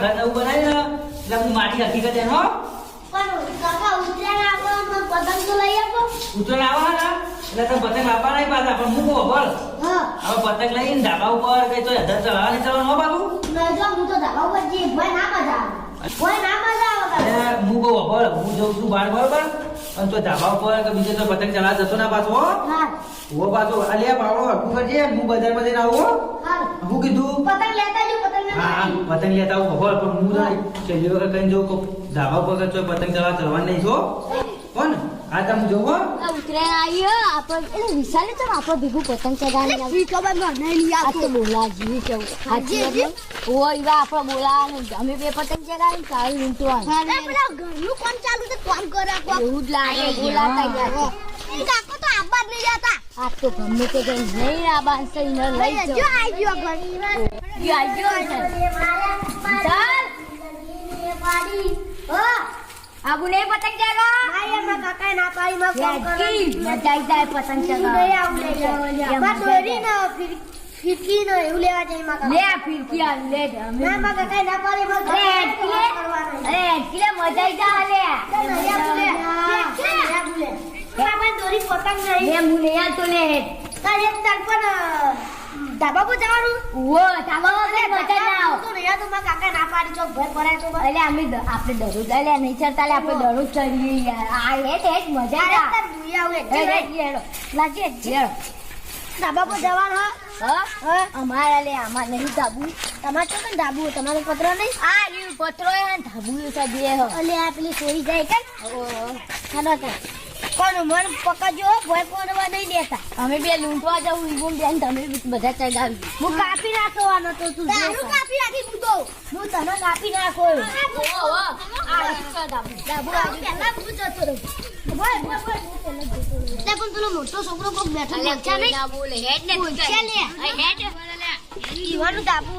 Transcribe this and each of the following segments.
ઘર નવું બનાવી ને એટલે હું માટી હકીકત એનો ઉતરણ આવે ને એટલે તમે પતંગ નહીં પાછા પણ મૂકો બળ હવે પતંગ લઈને ધાબા ઉપર કઈ તો હજાર ચલાવવા નહીં ચલાવવાનું હો બાબુ? હું તો ધાબા ઉપર જઈ ભોય ના મજા આવે. ના મજા આવે હું કહું બળ હું જઉં છું બહાર બરોબર અને તો ધાબા ઉપર કે બીજે તો પતંગ ચલાવવા જતો ના પાછો હો. પાછો. અલ્યા બાવળો હરખું કરજે. હું બજારમાં જઈને આવું હું કીધું? પતંગ લેતા જો પતંગ લેતા પતંગ આવું ખબર પણ હું થાય છેલ્લી વખત કઈ જો ધાબા પર તો પતંગ ચલાવવા ચલવા નહીં છો કોણ? આ તમે જોવો આ ઉતરાયણ આવ્યો આપણે એટલે વિશાલે તો આપો ભેગું પતંગ ચગાવી આવી ખબર ન નહીં આ તો બોલાજી કેવું હાજી હાજી ઓ ઈવા બોલા બોલાવાનું અમે બે પતંગ ચગાવી સારું લૂંટવાનું પેલા ઘરનું કોણ ચાલુ છે? કોણ કરે એવું જ લાગે બોલા ગયા કાકો તો આબાદ નહીં જતા આ તો ગમે તે કઈ નહીં આ બાંસે ન લઈ જો જાઓ આઈ ગયો ઘર ઈ આવ્યો છે ચાલ આબુ નહીં પતંગ ચગાવ મજા આવી જાય પતંગ ચગાવ ફિરકી નો એવું લેવા જાય માં લે ફિરકી આ લે ના માં કાકા ના પાડે માં અરે હેડકી લે અરે હેડકી લે મજા આવી જાય લે દોરી પતંગ નહીં લે મુને યાર તો લે તારે તાર પણ ધાબા પર જવાનું? ઓ ધાબા પર મજા ના આવ. તો નહીં તો માં કાકા ના પાડી ચોક ભર પડાય તો એટલે અમે આપણે દરરોજ અલે નહીં ચડતા લે આપણે દરરોજ ચડીએ યાર. આ એ તે જ મજા આવે તાર ભૂઈ આવું એટલે હેડો લાગે હેડો ધાબા પર જવાનું હા? હા? અમારા લે આમાં નહીં ધાબુ. તમારે તો ધાબુ તમારે પત્ર નહીં? આ પત્રો ધાબુ છે હો અલે આ પેલી સોઈ જાય કે તો કોનું મન પકડજો ભોય પડવા નહીં દેતા. અમે બે લૂંટવા જવું ઈવોમ બેન તમે બધા ચગાવી હું કાપી નાખવાનો તો તું તારું કાપી નાખી હું તો. હું તને કાપી નાખો ઓ ઓ આ પહેલા હું જતો રહું. તે પણ પેલો મોટો છોકરો કોક બેઠો કોઈ નહીં. ના બોલે. હેડ ને તું બોલશે લે. હેડ. ઈવાનું ધાબુ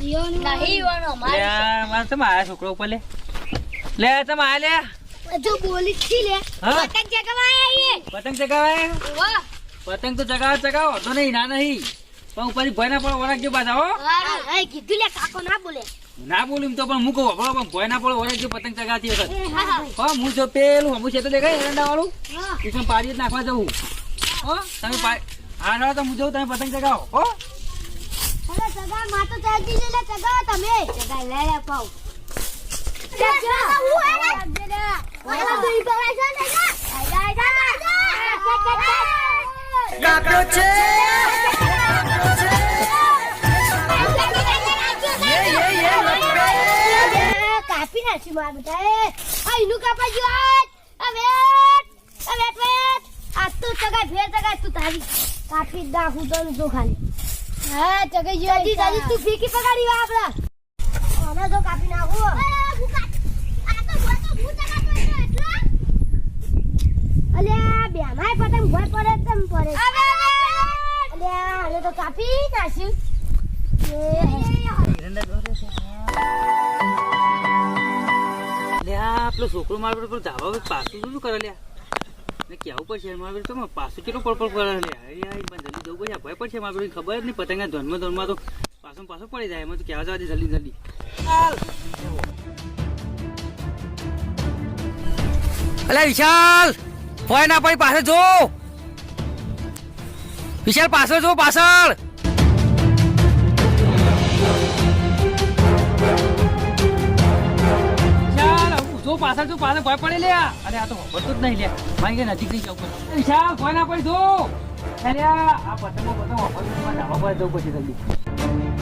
નહીં ઈવાનો લે અમારે આ મારે તમે આયા છોકરો ઉપર લે. લે તમે આયા લે. જો બોલી છી લે. પતંગ ચગાવાય આઈએ પતંગ ચગાવાય વાહ પતંગ તો ચગાવ ચગાવ તો નહીં ના નહીં. પણ ઉપર ભય ના પડો વરાક જો પાછા હો. હા કીધું લે કાકો ના બોલે. ના બોલું તો પણ મૂકો વપરો પણ ભય ના પડો વરાક જો પતંગ ચગાવતી વખત. હા હા. હું જો પેલું હું છે તો દેખાય એરંડા વાળું હા પાડી જ નાખવા જવું. હો તમે પા હા ના તો હું જઉં તમે પતંગ ચગાવો હો. અરે ચગાવમાં તો ચાલતી લે ચગાવો તમે. ચગાવ લે લે પાઉ ચગાવ. હું હે ને વાલા દુઈ કરે છે ને કાપ્યો છે. કાપી નાખી માર બેટા એ આ ઈનું કાપા જો આજ. આ વેટ આ તો ચગા ફેર ચગા તું તારી કાપી જ નાખું તો જો ખાલી. હા ચગા જો જલ્દી જલ્દી તું ફીકી પગાડી વા આપડા. આને તો કાપી નાખું. આ તો ભૂ તો ભૂ ચગા તો એટલા અલ્યા બેમાય પતંગ પડે તેમ પડે? અલ્યા આને તો કાપી નાખ્યું લે છોકરો મારા પર ધાબા પર પાછું શું કરે લ્યા કેવું પડશે મારા તો પાછું કેટલું પડપડ કરે લ્યા જલ્દી જવું પડશે ભય પડશે મારા ખબર જ નહીં પતંગના ધોનમાં ધોનમાં તો પાછું પાછું પડી જાય એમાં તો કહેવા જવા દે જલ્દી જલ્દી. અલા વિશાલ! ભય ના પડી પાછળ જો. વિશાલ, પાછળ જો, પાછળ. પાછળ જો, પાછળ ભય પડે લ્યા અરે, આ તો હોબડતું જ નહીં લે. મારી કઈ નજીક નહીં જવું પડે. વિશાલ ભય ના પડી જો. અરે, આ પતંગો પતંગો ધાબા પર જવું પછી જલ્દી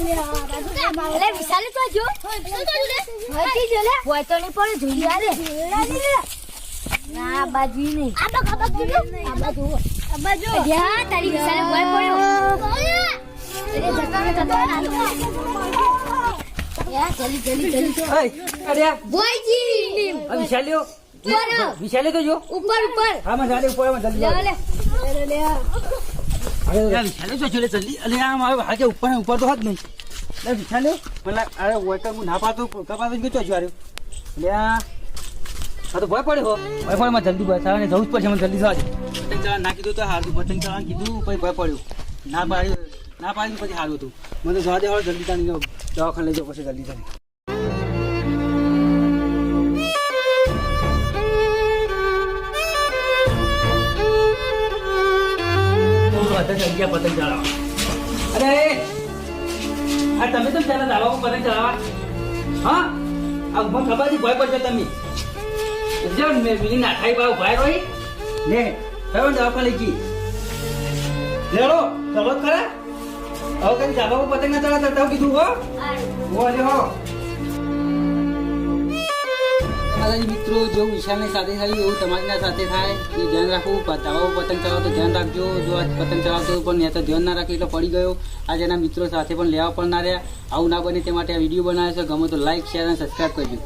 અલે વિશાલે તો જો હતી જો લે હોય તો નહીં પડે જોઈએ આલે ના બાજુ નહીં આ તો ખબર કીધું આ બાજુ આ બાજુ યા તારી વિશાલે હોય પડ્યો અરે જતો રે જતો રે યા જલ્દી જલ્દી. જલ્દી અરે બોયજી વિશાલ્યો ઉપર વિશાલે તો જો. ઉપર ઉપર. હા માં ઉપરમાં લે લે. ઉપર ઉપર તો હાથ નહીં. વિશાલે મને અરે વોટર હું ના પાતો કપાતો ગયો છું લે એટલે આ તો ભય પડ્યો હો. ભય પડે જલ્દી બસ આવે જવું જ મને જલ્દી દે પતંગ ચલાવવા ના કીધું તો હારું, પતંગ ચલાવવાનું કીધું, પછી ભય પડ્યો. ના પાડ્યું ના પાડી પછી સારું હતું. મને જવા દે હવે જલ્દી તાણી દવાખાને લઈ જાઓ, પછી જલ્દી તાણી. પતંગ ચલાવવા અરે આ તમે તો ચાલે દાવા પતંગ ચલાવવા હા? આ મને ખબર છે ભય પડશે તમે. જો મેં મિલી ના ખાઈ પાવ ભાઈ રોઈ. લે કયો દવાખાને ગઈ? લેડો ચલો ખરા. હવે કઈ દાવા પતંગ ના ચલાવતા તાવ કીધું હો. હો. હો. મારા મિત્રો, જો વિશાલની સાથે થયું, એવું તમારી સાથે થાય, તો ધ્યાન રાખવું દાવાઓ પતંગ ચલાવો તો ધ્યાન રાખજો. જો આ પતંગ ચલાવતો પણ ત્યાં તો ધ્યાન ના રાખે એટલે પડી ગયો. આજે એના મિત્રો સાથે પણ લેવા પણ ના રહ્યા. આવું ના બને તે માટે આ વીડિયો બનાવે છે. ગમે તો લાઈક શેર અને સબસ્ક્રાઈબ કરજો.